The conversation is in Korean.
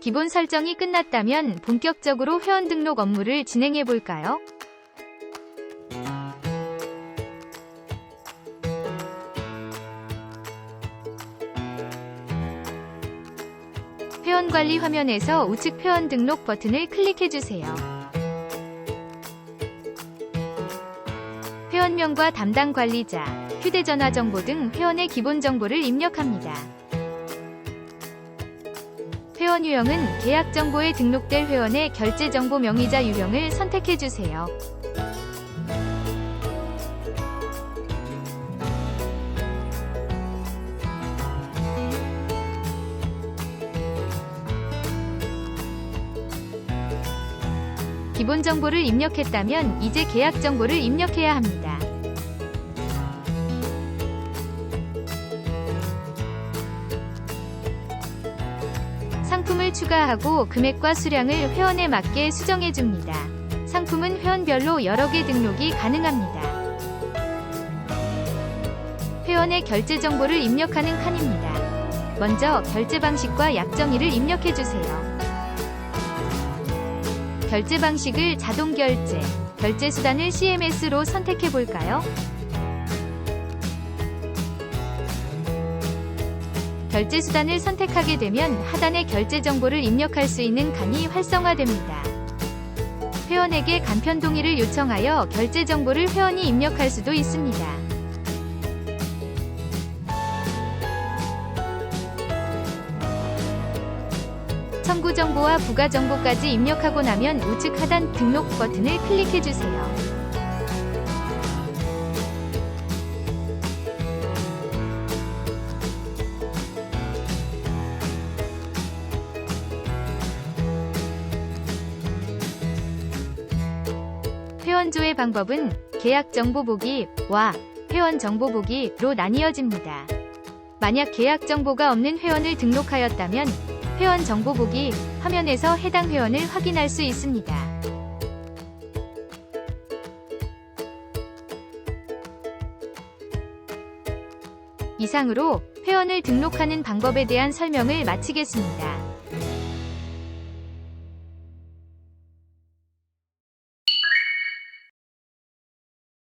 기본 설정이 끝났다면 본격적으로 회원 등록 업무를 진행해 볼까요? 회원 관리 화면에서 우측 회원 등록 버튼을 클릭해 주세요. 회원명과 담당 관리자, 휴대전화 정보 등 회원의 기본 정보를 입력합니다. 회원 유형은 계약 정보에 등록될 회원의 결제 정보 명의자 유형을 선택해 주세요. 기본 정보를 입력했다면 이제 계약 정보를 입력해야 합니다. 상품을 추가하고 금액과 수량을 회원에 맞게 수정해 줍니다. 상품은 회원별로 여러 개 등록이 가능합니다. 회원의 결제 정보를 입력하는 칸입니다. 먼저 결제 방식과 약정일을 입력해 주세요. 결제 방식을 자동 결제, 결제 수단을 CMS로 선택해 볼까요? 결제 수단을 선택하게 되면 하단에 결제 정보를 입력할 수 있는 칸이 활성화됩니다. 회원에게 간편 동의를 요청하여 결제 정보를 회원이 입력할 수도 있습니다. 청구 정보와 부가 정보까지 입력하고 나면 우측 하단 등록 버튼을 클릭해 주세요. 회원 조회 방법은 계약 정보 보기와 회원 정보 보기로 나뉘어집니다. 만약 계약 정보가 없는 회원을 등록하였다면 회원 정보 보기 화면에서 해당 회원을 확인할 수 있습니다. 이상으로 회원을 등록하는 방법에 대한 설명을 마치겠습니다.